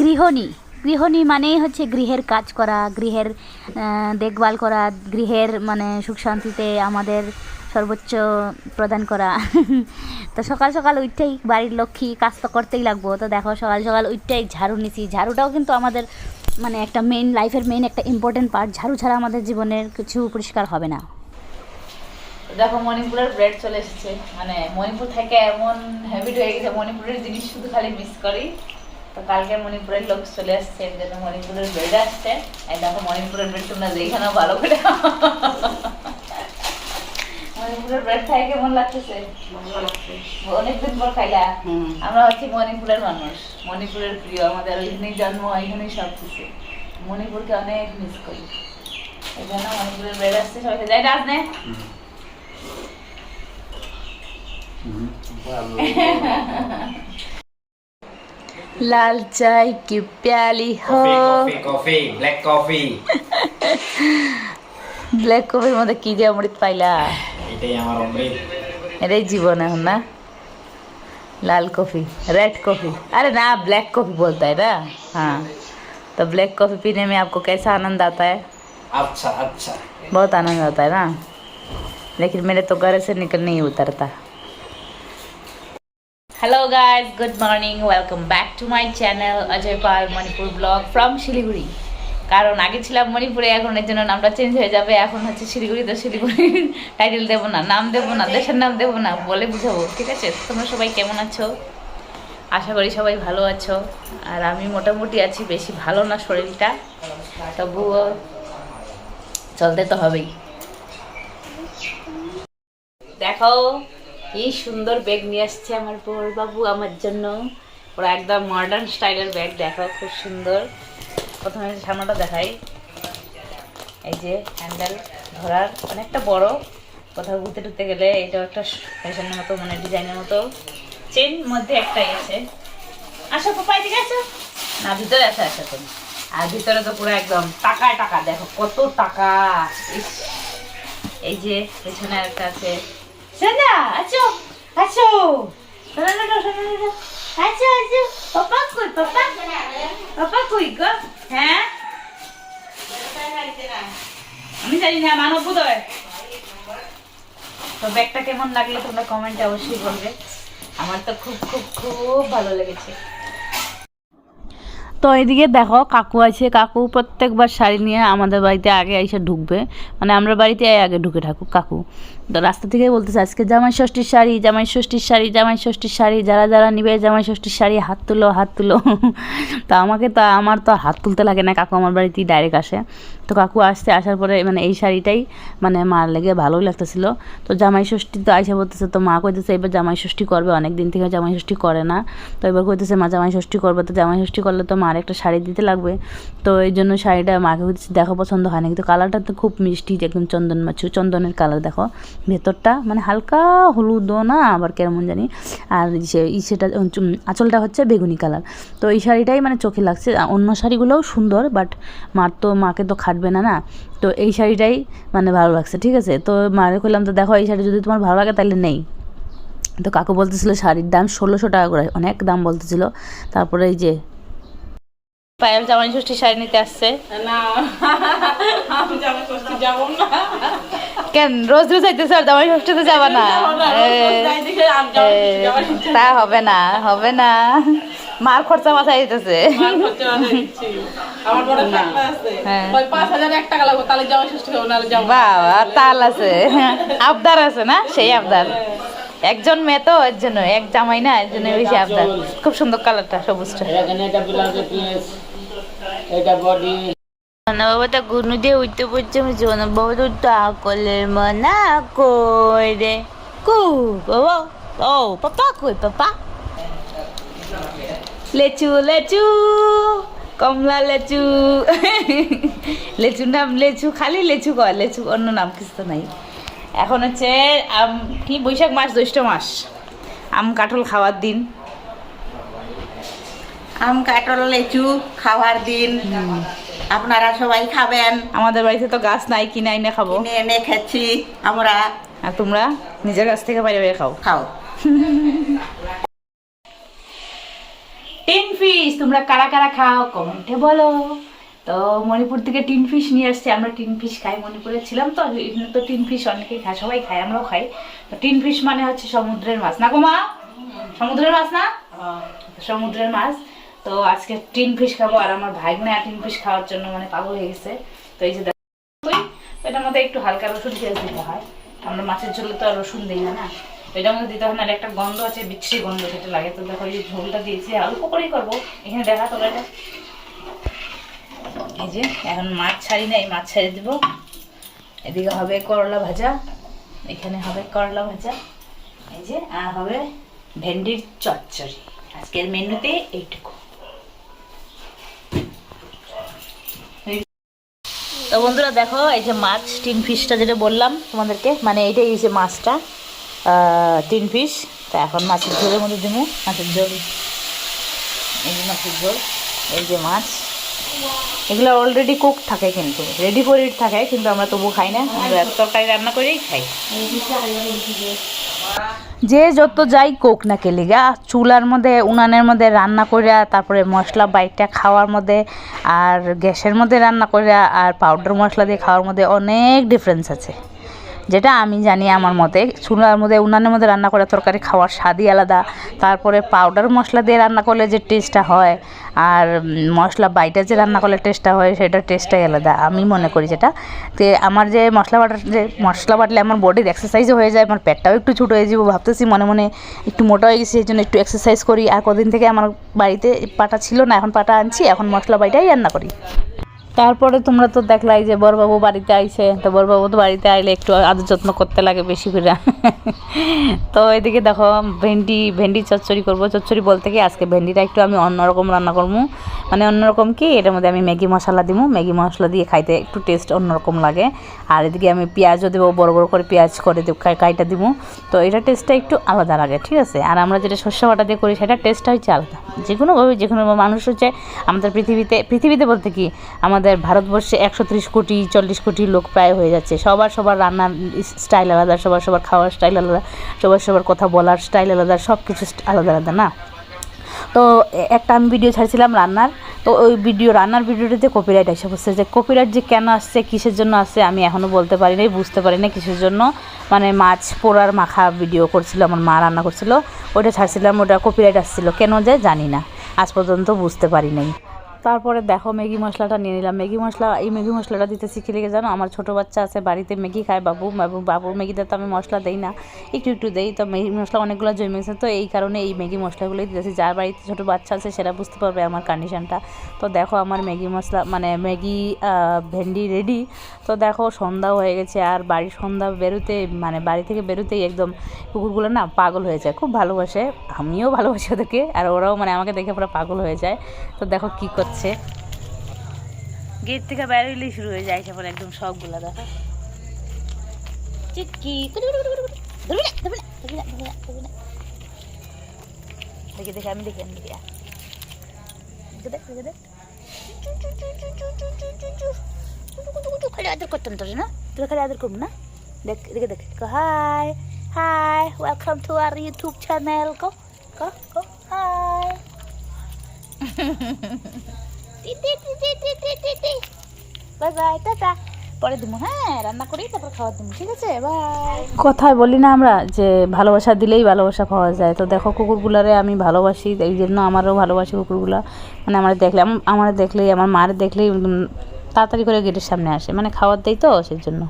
গৃহিণী। গৃহণী মানেই হচ্ছে গৃহের কাজ করা, গৃহের দেখভাল করা, গৃহের মানে সুখ শান্তিতে আমাদের সর্বোচ্চ প্রদান করা। তো সকাল সকাল উঠতেই বাড়ির লক্ষ্মী কাজ তো করতেই লাগবো। তো দেখো সকাল সকাল উঠতেই ঝাড়ু নিছি। ঝাড়ুটাও কিন্তু আমাদের মানে একটা মেন লাইফের মেন একটা ইম্পর্টেন্ট পার্ট ঝাড়ু ছাড়া আমাদের জীবনের কিছু পরিষ্কার হবে না। দেখো, মণিপুরের ব্রেড চলে এসেছে। মানে মণিপুর থেকে এমন হ্যাবিট হয়ে গেছে, মণিপুরের জিনিস শুধু খালি মিস করি। তো কালকে মণিপুরের লোক চলে আসছে এর জন্য মণিপুরের ব্রেড আসছে। এই দেখো মণিপুরের বেড তোমরা দেখে নাও ভালো করে মণিপুরের ব্রেড খাই কেমন লাগতেছে? অনেকদিন পর খাইলা? আমরা হচ্ছি মণিপুরের মানুষ। মণিপুরের প্রিয় আমাদের ওইখানেই জন্ম ওইখানেই সব কিছু। মণিপুরকে অনেক মিস করি। এই জন্য মণিপুরের ব্রেড আসছে সবাই যাই রাজ নে। লাল চাই কি প্যালি হো coffee coffee black coffee black কফির মধ্যে কি যে অমৃত পাইলা এটাই আমার অমৃত এটাই জীবন এখন না लाल कॉफ़ी रेड कॉफ़ी अरे ना ब्लैक कॉफ़ी बोलता है ना हाँ तो ब्लैक कॉफ़ी पीने में आपको कैसा आनंद आता है আচ্ছা আচ্ছা बहुत आनंद आता है ना लेकिन मेरे तो घर से निकल नहीं उतरता Hello guys good morning welcome back to my channel Ajay Pal Manipur blog from Siliguri কারণ আগে ছিলাম মণিপুরে, এখন এর জন্য নামটা চেঞ্জ হয়ে যাবে। এখন হচ্ছে শিলিগুড়ি তো শিলিগুড়ি টাইটেল দেবো না, নাম দেবো না, দেশের নাম দেবো না, বলে বুঝাবো, ঠিক আছে? তোমরা সবাই কেমন আছো? আশা করি সবাই ভালো আছো। আর আমি মোটামুটি আছি বেশি ভালো না শরীরটা। তবুও চলতে তো হবেই। দেখো এই সুন্দর ব্যাগ নিয়ে আসছে আমার বর বাবু আমার জন্য। ওরা একদম মডার্ন স্টাইলের ব্যাগ দেখো খুব সুন্দর। প্রথমে সামনেটা দেখাই। এই যে হ্যান্ডেল ধরার, অনেকটা বড়। কোথাও ঘুরতে টুরতে গেলে এটা একটা ফ্যাশনের মতো মানে ডিজাইনের মতো। চেন মধ্যে একটাই আছে। আসো পাপাই দিকে আসো। না, ভিতরে আছে আসো তুমি। আর ভিতরে তো পুরো একদম টাকায় টাকা, দেখো কত টাকা। এই যে পেছনে একটা আছে। হ্যাঁ আমি জানি না, মানব তো ব্যাগটা কেমন লাগল তোমরা কমেন্টে অবশ্যই বলবে। আমার তো খুব খুব খুব ভালো লেগেছে। তো এদিকে দেখো, কাকু আছে। কাকু প্রত্যেকবার শাড়ি নিয়ে আমাদের বাড়িতে আগে এসে ঢুকবে। মানে আমরা বাড়িতে আগে ঢুকে থাকুক, কাকু। তো রাস্তা থেকে বলতেছে, আজকে জামাই ষষ্ঠীর শাড়ি, জামাই ষষ্ঠীর শাড়ি, জামাই ষষ্ঠীর শাড়ি, যারা যারা নিবে জামাই ষষ্ঠীর শাড়ি, হাত তুলো হাত তুলো। তা আমাকে তো, আমার তো হাত তুলতে লাগে না, কাকু আমার বাড়িতেই ডাইরেক্ট আসে। তো কাকু আসতে আসার পরে মানে এই শাড়িটাই মানে মার লেগে ভালোই লাগতেছিল। তো জামাই ষষ্ঠী তো আইসা বলতেছে, তো মা কইতেছে এবার জামাই ষষ্ঠী করবে অনেক দিন থেকে জামাই ষষ্ঠী করে না। তো এবার কইতেছে, মা জামাই ষষ্ঠী করবে। তো জামাই ষষ্ঠী করলে তো মার একটা শাড়ি দিতে লাগবে। তো এই জন্য শাড়িটা মাকে কইতেছে, দেখো, পছন্দ হয় না কিন্তু কালারটা তো খুব মিষ্টি একদম চন্দন মাছু চন্দনের কালার, দেখো। ভেতরটা মানে হালকা হলুদও না, আবার কেমন জানি। আর সে সেটা আঁচলটা হচ্ছে বেগুনি কালার। তো এই শাড়িটাই মানে চোখে লাগছে। অন্য শাড়িগুলোও সুন্দর, বাট মার তো, মাকে তো খাটবে না না? তো এই শাড়িটাই মানে ভালো লাগছে ঠিক আছে? তো মারে কইলাম তো দেখো এই শাড়ি যদি তোমার ভালো লাগে তাহলে নেই। তো কাকু বলতেছিল শাড়ির দাম ষোলোশো টাকা করে। অনেক দাম বলতেছিল। তারপরে এই যে পায়েল জামাই ষষ্ঠী শাড়ি নিতে আসছে। না আমি জামাই ষষ্ঠী যাব না। কেন? রোজ রোজ আইতেছে আর জামাই ষষ্ঠীতে যাবা না। তা হবে না হবে না। মার খরচা মাথায় দিতেছে হ্যাঁ। বাবা তাল আছে। আবদার আছে না? সেই আবদার। একজন মেয়ে তো এর জন্য এক জামাই না এর জন্য বেশি আবদার। খুব সুন্দর কালারটা সবুজটা। এটা বডি আমি জোনা বাবা তো টাকলের মনা করে কু বাবা। ও পাপা কই পাপা? লেচু লেচু কমলা লেচু। লেচু নাম লেচু খালি লেচু কয় লেচু অন্য নাম কিছু তো নাই। এখন হচ্ছে আম কি বৈশাখ মাস জ্যৈষ্ঠ মাস। আম কাঁঠাল খাওয়ার দিন। আম কাঠল লেচু খাওয়ার দিন। আপনারা সবাই খাবেন। আমাদের বাড়িতে তো গাছ নাই কিনে আইনে খাব। কিনে এনে খেছি আমরা আর তোমরা নিজের গাছ থেকে বাইরে বাইরে খাও। খাও। টিন ফিশ তোমরা কারা কারা খাও কমেন্টে বলো। তো মণিপুর থেকে টিন ফিশ নিয়ে আসছে। আমরা টিন ফিশ খাই মণিপুরে ছিলাম তো এখানে তো টিন ফিশ অনেকেই খায় সবাই খায় আমরাও খাই। তো টিন ফিশ মানে হচ্ছে সমুদ্রের মাছ। না গো মা? সমুদ্রের মাছ না? সমুদ্রের মাছ। তো আজকে টিন ফিশ খাব আর আমার ভাগ্নে টিন ফিশ খাওয়ার জন্য মানে পাগল হয়ে গেছে। তো এই যে এটার মধ্যে একটু হালকা রসুন পেঁয়াজ দিতে হয়। আমরা মাছের ঝোলে তো আর রসুন দিই না না। এটার মধ্যে দিতে হয় না একটা গন্ধ আছে, বিচ্ছিরি গন্ধ সেটা লাগে। তো দেখো এই ঝোলটা দিয়েছি অল্প করেই করব। এখানে দেখা তো এটা এই যে, এখন মাছ ছাড়ি না এই মাছ ছাড়ি দিব। এদিকে হবে করলা ভাজা, এখানে হবে করলা ভাজা। এই যে, আর হবে ভেন্ডির চচ্চড়ি। আজকের মেনুতে এইটুকু। তো বন্ধুরা দেখো, এই যে মাছ, টিন ফিশটা যেটা বললাম তোমাদেরকে মানে এইটাই এই যে মাছটা টিন ফিশ। তা এখন মাছের ঝোলের মধ্যে দিব, মাছের ঝোল। এই যে মাছের ঝোল, এই যে মাছ। এগুলো অলরেডি কুক থাকে কিন্তু রেডি ফর ইট থাকে কিন্তু আমরা তবু খাই না তরকারি রান্না করেই খাই। যে যত যাই কোক না কেলি গা চুলার মধ্যে উনানের মধ্যে রান্না করিয়া তারপরে মশলা বাইটটা খাওয়ার মধ্যে আর গ্যাসের মধ্যে রান্না করিয়া আর পাউডার মশলা দিয়ে খাওয়ার মধ্যে অনেক ডিফারেন্স আছে। যেটা আমি জানি আমার মতে, চুলার মধ্যে, উনানের মধ্যে রান্না করে তরকারি খাওয়ার স্বাদই আলাদা। তারপরে পাউডার মশলা দিয়ে রান্না করলে যে টেস্টটা হয়, আর মশলা বাইটা যে রান্না করলে টেস্টটা হয় সেটার টেস্টটাই আলাদা। আমি মনে করি যেটা। তো আমার যে মশলা বাটার, যে মশলা বাটলে আমার বডির এক্সারসাইজও হয়ে যায়, আমার পেটটাও একটু ছোটো হয়ে যাব, ভাবতেছি মনে মনে একটু মোটা হয়ে গেছি এই জন্য একটু এক্সারসাইজ করি। আর কদিন থেকে আমার বাড়িতে পাটা ছিল না, এখন পাটা আনছি, এখন মশলা বাইটাই রান্না করি। তারপরে তোমরা তো দেখলাই যে বরবাবু বাড়িতে আইছে, তো বরবাবু তো বাড়িতে আইলে একটু আদর যত্ন করতে লাগে বেশি করে। তো এদিকে দেখো, ভেন্ডি ভেন্ডি চচ্চড়ি করব। চচ্চড়ি বলতে কি, আজকে ভেন্ডিটা একটু আমি অন্যরকম রান্না করব। মানে অন্যরকম কি, এটার মধ্যে আমি ম্যাগি মশলা দিব। ম্যাগি মশলা দিয়ে খাইতে একটু টেস্ট অন্যরকম লাগে। আর এদিকে আমি পেঁয়াজও দেবো, বড় বড় করে পেঁয়াজ করে দেব কাইটা দিব। তো এটা টেস্টটা একটু আলাদা লাগে, ঠিক আছে? আর আমরা যেটা শস্য বাটা দিয়ে করি, সেটা টেস্টটা হচ্ছে আলাদা। যে কোনোভাবে যে কোনো মানুষ হচ্ছে আমাদের পৃথিবীতে পৃথিবীতে বলতে কি, আমাদের ভারতবর্ষে একশো ত্রিশ কোটি, চল্লিশ কোটি লোক প্রায় হয়ে যাচ্ছে। সবার সবার রান্নার স্টাইল আলাদা, সবার সবার খাওয়ার স্টাইল আলাদা, সবার সবার কথা বলার স্টাইল আলাদা সব কিছু আলাদা আলাদা, না? তো একটা আমি ভিডিও ছাড়ছিলাম রান্নার, তো ওই ভিডিও রান্নার ভিডিওটাতে কপিরাইট এসে বসছে যে কপিরাইট যে কেন আসছে, কিসের জন্য আসছে, আমি এখনও বলতে পারি নাই, বুঝতে পারি না কিসের জন্য। মানে মাছ পোড়ার মাখা ভিডিও করছিল, আমার মা রান্না করছিল ওটা ছাড়ছিলাম, ওটা কপিরাইট আসছিল, কেন যায় জানি না, আজ পর্যন্ত বুঝতে পারি নাই। তারপরে দেখো ম্যাগি মশলাটা নিয়ে নিলাম। ম্যাগি মশলা, এই ম্যাগি মশলাটা দিতে শিখে লেগে জানো? আমার ছোটো বাচ্চা আছে, বাড়িতে ম্যাগি খায় বাবু। বাবু ম্যাগিতে তো আমি মশলা দেই না। একটু একটু দেই। তো ম্যাগি মশলা অনেকগুলো জমে গেছে তো এই কারণে এই ম্যাগি মশলাগুলোই দিতেছি। যার বাড়িতে ছোটো বাচ্চা আছে, সেটা বুঝতে পারবে আমার কন্ডিশনটা তো দেখো আমার ম্যাগি মশলা মানে ম্যাগি ভেন্ডি রেডি তো দেখো সন্ধ্যাও হয়ে গেছে, আর বাড়ির সন্ধ্যা বেরোতে মানে বাড়ি থেকে বেরোতেই একদম কুকুরগুলো না পাগল হয়ে যায়, খুব ভালোবাসে। আমিও ভালোবাসি ওদেরকে, আর ওরাও মানে আমাকে দেখে পুরো পাগল হয়ে যায়। তো দেখো কি যাচ্ছে। গেট থেকে বাইরে হইলেই শুরু হয়ে যায় সবার মানে একদম সবগুলো দেখা। দেখে দেখে, আমি করতাম তোর তোরা না? আর হাই। হ্যাঁ কথায় বলি না আমরা যে ভালোবাসা দিলেই ভালোবাসা পাওয়া যায় তো দেখো কুকুরগুলারে আমি ভালোবাসি এই জন্য আমারও ভালোবাসি কুকুরগুলা মানে আমার দেখলে আমার দেখলেই আমার মার দেখলেই তাড়াতাড়ি করে গেটের সামনে আসে মানে খাওয়ার দেয় তো সেই জন্য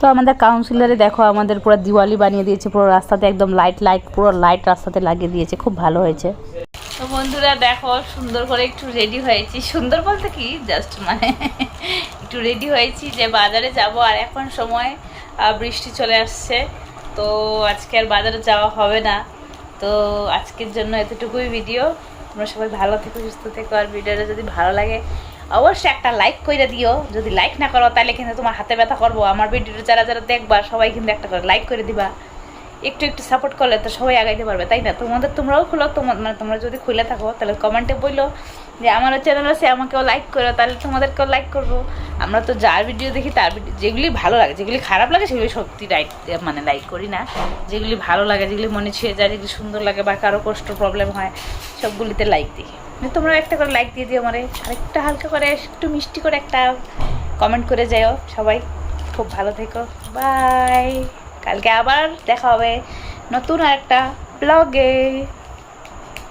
তো আমাদের কাউন্সিলরে দেখো আমাদের পুরো দিওয়ালি বানিয়ে দিয়েছে পুরো রাস্তাতে একদম লাইট লাইট পুরো লাইট রাস্তাতে লাগিয়ে দিয়েছে খুব ভালো হয়েছে তো বন্ধুরা দেখো, সুন্দর করে একটু রেডি হয়েছি। সুন্দর বলতে কি? জাস্ট মানে একটু রেডি হয়েছি যে বাজারে যাব, আর এখন সময় বৃষ্টি চলে আসছে। তো আজকে আর বাজারে যাওয়া হবে না। তো আজকের জন্য এতটুকুই ভিডিও তোমরা সবাই ভালো থেকো, সুস্থ থেকো, আর ভিডিওটা যদি ভালো লাগে, অবশ্যই একটা লাইক করে দিও। যদি লাইক না করো, তাহলে কিন্তু তোমার হাতে ব্যথা করব। আমার ভিডিওটা যারা যারা দেখবা, সবাই কিন্তু একটা করে লাইক করে দিবা। একটু একটু সাপোর্ট করলে তো সবাই আগাইতে পারবে, তাই না? তোমাদের তোমরাও খুলো তোমার মানে তোমরা যদি খুলে থাকো, তাহলে কমেন্টে বলল যে আমারও চ্যানেল আছে, আমাকেও লাইক করো, তাহলে তোমাদেরকেও লাইক করব। আমরা তো যার ভিডিও দেখি, তার ভিডিও যেগুলি ভালো লাগে, যেগুলি খারাপ লাগে, সেগুলি সত্যি লাইক মানে লাইক করি না। যেগুলি ভালো লাগে, যেগুলি মনে ছুঁয়ে যায়, যেগুলি সুন্দর লাগে বা কারও কষ্ট প্রবলেম হয়, সবগুলিতে লাইক দিই তোমরা একটা করে লাইক দিয়ে দিও আমারে, আরেকটা হালকা করে, একটু মিষ্টি করে একটা কমেন্ট করে যাও সবাই। খুব ভালো থেকো। বাই কালকে আবার দেখা হবে নতুন আরেকটা ব্লগে